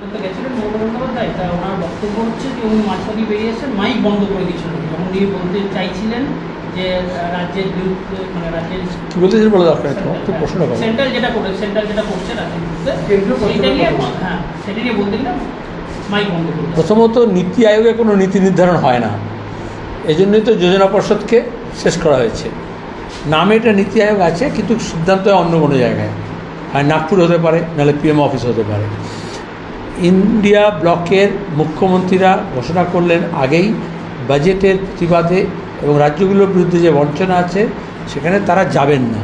করতে গেছিলেন মমতা বন্দ্যোপাধ্যায় তা ওনার বক্তব্য হচ্ছে যে উনি মাঝপথে বেরিয়ে এসে মাইক বন্ধ করে দিয়েছিলেন যখন উনি বলতে চাইছিলেন যে রাজ্যের বিরুদ্ধে মানে রাজ্যের কি বলে দরকার তো প্রশ্ন সেন্ট্রাল যেটা করে সেন্ট্রাল যেটা করছে রাজ্যের বিরুদ্ধে সেটা নিয়ে হ্যাঁ সেটা নিয়ে বলতে গেলে মাইক বন্ধ করে প্রথমত নীতি আয়োগে কোনো নীতি নির্ধারণ হয় না। এই জন্যই তো যোজনা পর্ষদকে শেষ করা হয়েছে। নামে এটা নীতি আয়োগ আছে কিন্তু সিদ্ধান্ত হয় অন্য কোনো জায়গায়। হয় নাগপুর হতে পারে নাহলে পিএম অফিস হতে পারে। ইন্ডিয়া ব্লকের মুখ্যমন্ত্রীরা ঘোষণা করলেন আগেই বাজেটের প্রতিবাদে এবং রাজ্যগুলোর বিরুদ্ধে যে বঞ্চনা আছে, সেখানে তারা যাবেন না।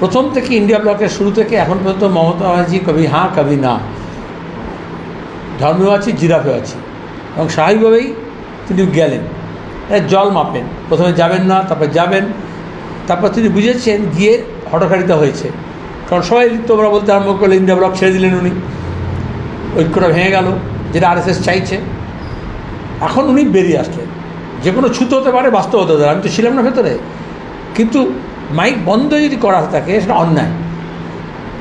প্রথম থেকে ইন্ডিয়া ব্লকের শুরু থেকে এখন পর্যন্ত মমতা ব্যানার্জি কবি, হাঁ, কবি, না। ধর্মেও আছি জিরাফেও আছি। এবং স্বাভাবিকভাবেই তিনি গেলেন। জল মাপেন। প্রথমে যাবেন না, তারপর যাবেন। তারপর তিনি বুঝেছেন গিয়ে হটকারিতা হয়েছে। কারণ সবাই তোমরা বলতে আরম্ভ করলে ইন্ডিয়া ব্লক ছেড়ে দিলেন উনি। ঐক্যটা ভেঙে গেল, যেটা আরএসএস চাইছে। এখন উনি বেরিয়ে আসলেন। যে কোনো ছুতো হতে পারে, বাস্তব হতে পারে, আমি তো ছিলাম না ভেতরে। কিন্তু মাইক বন্ধ যদি করা থাকে, সেটা অন্যায়।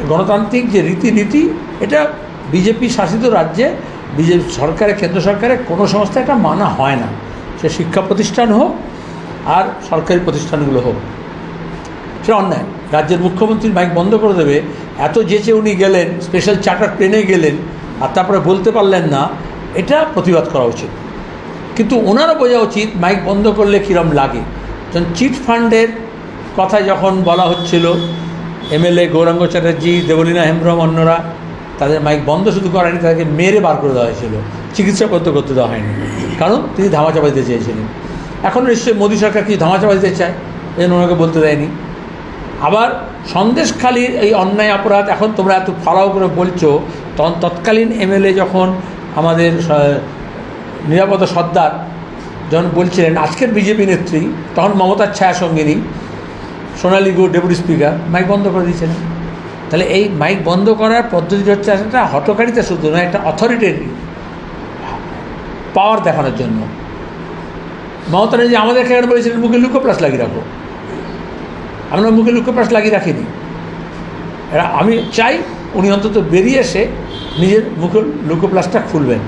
গণতান্ত্রিক যে রীতিনীতি, এটা বিজেপি শাসিত রাজ্যে বিজেপি সরকারে, কেন্দ্র সরকারে কোনো সংস্থা এটা মানা হয় না। সে শিক্ষা প্রতিষ্ঠান হোক, আর সরকারি প্রতিষ্ঠানগুলো হোক। সেটা অন্যায়। রাজ্যের মুখ্যমন্ত্রীর মাইক বন্ধ করে দেবে। এত যেচে উনি গেলেন স্পেশাল চার্টার প্লেনে গেলেন। আর তারপরে বলতে পারলেন না, এটা প্রতিবাদ করা উচিত। কিন্তু ওনারও বোঝা উচিত, মাইক বন্ধ করলে কীরম লাগে। যখন চিট ফান্ডের কথা যখন বলা হচ্ছিল, এমএলএ গৌরাঙ্গ চ্যাটার্জি, দেবলীনা হেমব্রম অন্যরা, তাদের মাইক বন্ধ শুধু করেনি তাদেরকে মেরে বার করে দেওয়া হয়েছিল। চিকিৎসা করতে করতে দেওয়া হয়নি। কারণ তিনি ধামাচাপা দিতে চেয়েছিলেন। এখন নিশ্চয়ই মোদী সরকার কি ধামাচাপা দিতে চায় এই জন্য ওনাকে বলতে দেয়নি। আবার সন্দেশখালীর এই অন্যায় অপরাধ, এখন তোমরা এত ফালাও করে বলছো, তখন তৎকালীন এমএলএ যখন আমাদের নিরাপদ সর্দার যখন বলছিলেন, আজকের বিজেপি নেত্রী, তখন মমতার ছায়া সঙ্গিনী সোনালী গো ডেপুটি স্পিকার, মাইক বন্ধ করে দিয়েছিলেন তাহলে এই মাইক বন্ধ করার পদ্ধতি হচ্ছে একটা হটকারিতা শুধু নয় একটা অথরিটির পাওয়ার দেখানোর জন্য। মমতা যে আমাদের এখানে বলেছিলেন, মুখে লুকো প্লাস লাগিয়ে রাখো আমরা মুখে লুকোপ্রাস লাগিয়ে রাখিনি এরা, আমি চাই উনি অন্তত বেরিয়ে এসে নিজের মুখে লুকোপ্লাসটা খুলবেন।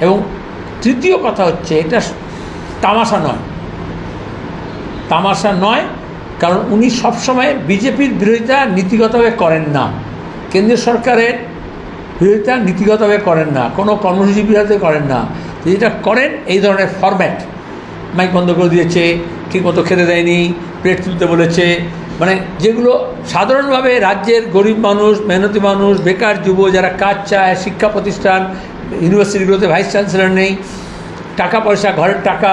এবং তৃতীয় কথা হচ্ছে, এটা তামাশা নয়। তামাশা নয়, কারণ উনি সবসময় বিজেপির বিরোধিতা নীতিগতভাবে করেন না। কেন্দ্রীয় সরকারের বিরোধিতা নীতিগতভাবে করেন না। কোনো কর্মসূচি বিরোধী করেন না। যেটা করেন, এই ধরনের ফরম্যাট মাইক বন্ধ করে দিয়েছে, ঠিকমতো খেতে দেয়নি প্লেট তুলতে বলেছে মানে যেগুলো সাধারণভাবে রাজ্যের গরিব মানুষ, মেহনতি মানুষ, বেকার যুব যারা কাজ চায়, শিক্ষা প্রতিষ্ঠান, ইউনিভার্সিটিগুলোতে ভাইস চ্যান্সেলর নেই, টাকা পয়সা, ঘরের টাকা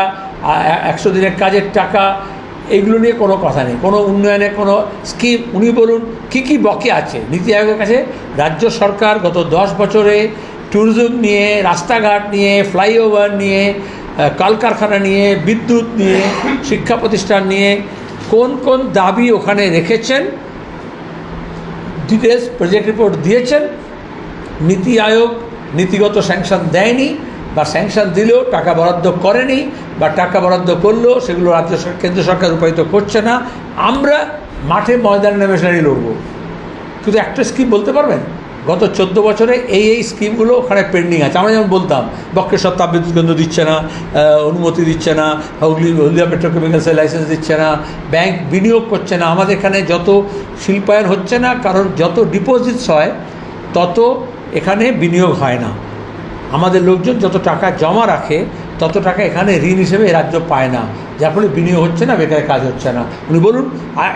একশো দিনের কাজের টাকা এগুলো নিয়ে কোনো কথা নেই। কোনো উন্নয়নে কোনো স্কিম, উনি বলুন, কী কী বকে আছে? নীতি আয়োগের কাছে রাজ্য সরকার গত দশ বছরে ট্যুরিজম নিয়ে, রাস্তাঘাট নিয়ে, ফ্লাইওভার নিয়ে কলকারখানা নিয়ে, বিদ্যুৎ নিয়ে, শিক্ষা প্রতিষ্ঠান নিয়ে কোন কোন দাবি ওখানে রেখেছেন? ডিটেলস প্রজেক্ট রিপোর্ট দিয়েছেন। নীতি আয়োগ নীতিগত স্যাংশন দেয়নি বা স্যাংশন দিলেও টাকা বরাদ্দ করেনি বা টাকা বরাদ্দ করলেও সেগুলো রাজ্য কেন্দ্র সরকার রূপায়িত করছে না। আমরা মাঠে ময়দানে নেমে সেনারি লড়বো। শুধু একটা স্কিম বলতে পারবেন? গত চোদ্দ বছরে এই এই স্কিমগুলো ওখানে পেন্ডিং আছে। আমরা যেমন বলতাম বক্রেশ্বর তাপবিদ্যুৎ কেন্দ্র দিচ্ছে না অনুমতি দিচ্ছে না, হুগলি, হলদিয়া পেট্রোকেমিক্যালসের লাইসেন্স দিচ্ছে না ব্যাংক বিনিয়োগ করছে না। আমাদের এখানে যত শিল্পায়ন হচ্ছে না, কারণ যত ডিপোজিটস হয়, তত এখানে বিনিয়োগ হয় না। আমাদের লোকজন যত টাকা জমা রাখে তত টাকা এখানে ঋণ হিসেবে রাজ্য পায় না। যার ফলে বিনিয়োগ হচ্ছে না, বেকারের কাজ হচ্ছে না। উনি বলুন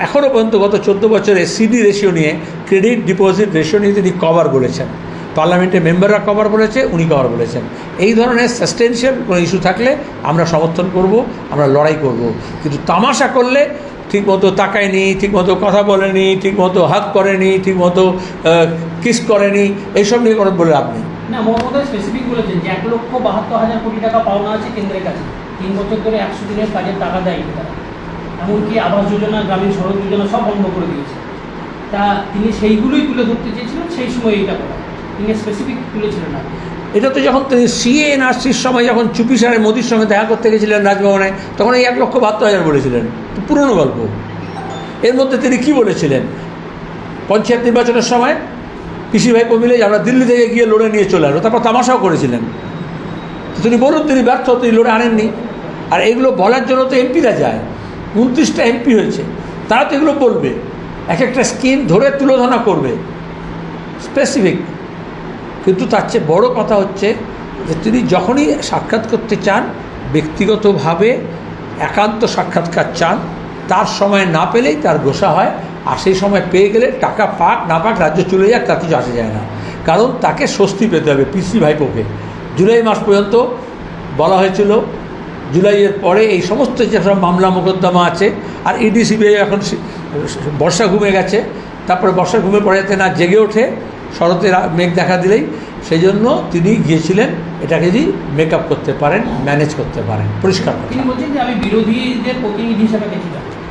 এখনও পর্যন্ত গত চোদ্দ বছরে সিডি রেশিও নিয়ে ক্রেডিট ডিপোজিট রেশিও নিয়ে তিনি কভার বলেছেন। পার্লামেন্টের মেম্বাররা কভার বলেছে, উনি কভার বলেছেন। এই ধরনের সাস্টেনশিয়াল কোনো ইস্যু থাকলে আমরা সমর্থন করব, আমরা লড়াই করব। কিন্তু তামাশা করলে ঠিক ঠিকমতো তাকায়নি, ঠিকমতো কথা বলেনি, ঠিকমতো হাত করেনি, ঠিকমতো কিস করেনি, এইসব নিয়ে কোনো বলে লাভ নেই। না মমতা স্পেসিফিক বলেছেন যে এক লক্ষ বাহাত্তর হাজার কোটি টাকা পাওনা আছে কেন্দ্রের কাছে। তিন বছর ধরে একশো দিনের কাজের টাকা দেয়নি তারা এমনকি আবাস যোজনা, গ্রামীণ সড়ক যোজনা সব বন্ধ করে দিয়েছে। তা তিনি সেইগুলোই তুলে ধরতে চেয়েছিলেন, সেই সময় এইটা করা। তিনি স্পেসিফিক তুলেছিলেন না। এটা তো যখন তিনি সিএ এনআরসির সময় যখন চুপি সারে মোদির সঙ্গে দেখা করতে গেছিলেন রাজভবনে, তখন এই এক লক্ষ বাহাত্তর হাজার বলেছিলেন। পুরনো গল্প। এর মধ্যে তিনি কি বলেছিলেন? পঞ্চায়েত নির্বাচনের সময় পিসি ভাইপো মিলে আমরা দিল্লি থেকে গিয়ে লড়ে নিয়ে চলে আসব তারপর তামাশাও করেছিলেন। তিনি বলুন, তিনি ব্যর্থ, তিনি লড়ে আনেননি। আর এগুলো বলার জন্য তো এমপিরা যায়। উনত্রিশটা এমপি হয়েছে। তারা তো এগুলো বলবে। এক একটা স্কিম ধরে তুলোধনা করবে। স্পেসিফিক কিন্তু তার চেয়ে বড় কথা হচ্ছে যে তিনি যখনই সাক্ষাৎ করতে চান, ব্যক্তিগতভাবে একান্ত সাক্ষাৎকার চান, তার সময় না পেলেই তার গোসা হয়। আর সেই সময় পেয়ে গেলে টাকা পাক, না পাক রাজ্য চলে যাক, তার কিছু আসে যায় না। কারণ তাকে স্বস্তি পেতে হবে পিসি ভাইপোকে। জুলাই মাস পর্যন্ত বলা হয়েছিল, জুলাইয়ের পরে এই সমস্ত যেসব মামলা মোকদ্দমা আছে, আর ইডি, সিবিআই এখন বর্ষা ঘুমে গেছে। তারপরে বর্ষা ঘুমে পড়ে যাতে না জেগে ওঠে, শরতের মেঘ দেখা দিলেই সেই জন্য তিনি গিয়েছিলেন, এটাকে যদি মেকআপ করতে পারেন, ম্যানেজ করতে পারেন, পরিষ্কার আমি বিরোধীদের প্রতিনিধি হিসেবে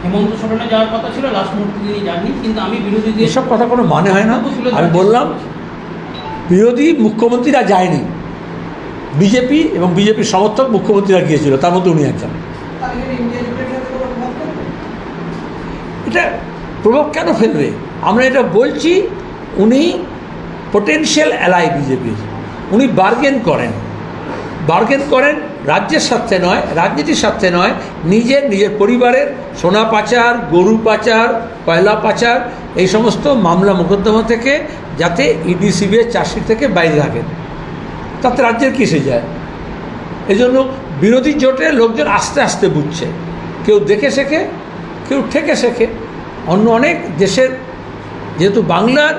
হেমন্ত সোরেনে যাওয়ার কথা ছিল লাস্ট মুহূর্তে তিনি যাননি কিন্তু আমি বিরোধীদের এসব কথা কোনো মানে হয় না। আমি বললাম বিরোধী মুখ্যমন্ত্রীরা যায়নি। বিজেপি এবং বিজেপির সমর্থক মুখ্যমন্ত্রীরা গিয়েছিল তার মধ্যে উনি একজন। এটা প্রভাব কেন ফেলবে? আমরা এটা বলছি উনি পোটেনশিয়াল অ্যালাই বিজেপির। উনি বার্গেন করেন। বার্গেন করেন, রাজ্যের স্বার্থে নয়, রাজনীতির স্বার্থে নয়, নিজের নিজের পরিবারের সোনা পাচার, গরু পাচার, কয়লা পাচার, এই সমস্ত মামলা মোকদ্দমা থেকে যাতে ইডি সিবিআই চার্জশিট থেকে বাইরে রাখেন। তাতে রাজ্যের কিসে যায়? এই জন্য বিরোধী জোটে লোকজন আস্তে আস্তে বুঝছে। কেউ দেখে শেখে, কেউ ঠেকে শেখে। অন্য অনেক দেশের যেহেতু বাংলার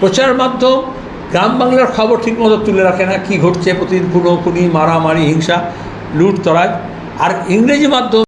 প্রচার মাধ্যম গ্রাম বাংলার খবর ঠিকমতো তুলে রাখে না। কী ঘটছে প্রতিদিন কোনি মারামারি, হিংসা লুট তরাজ আর ইংরেজি মাধ্যম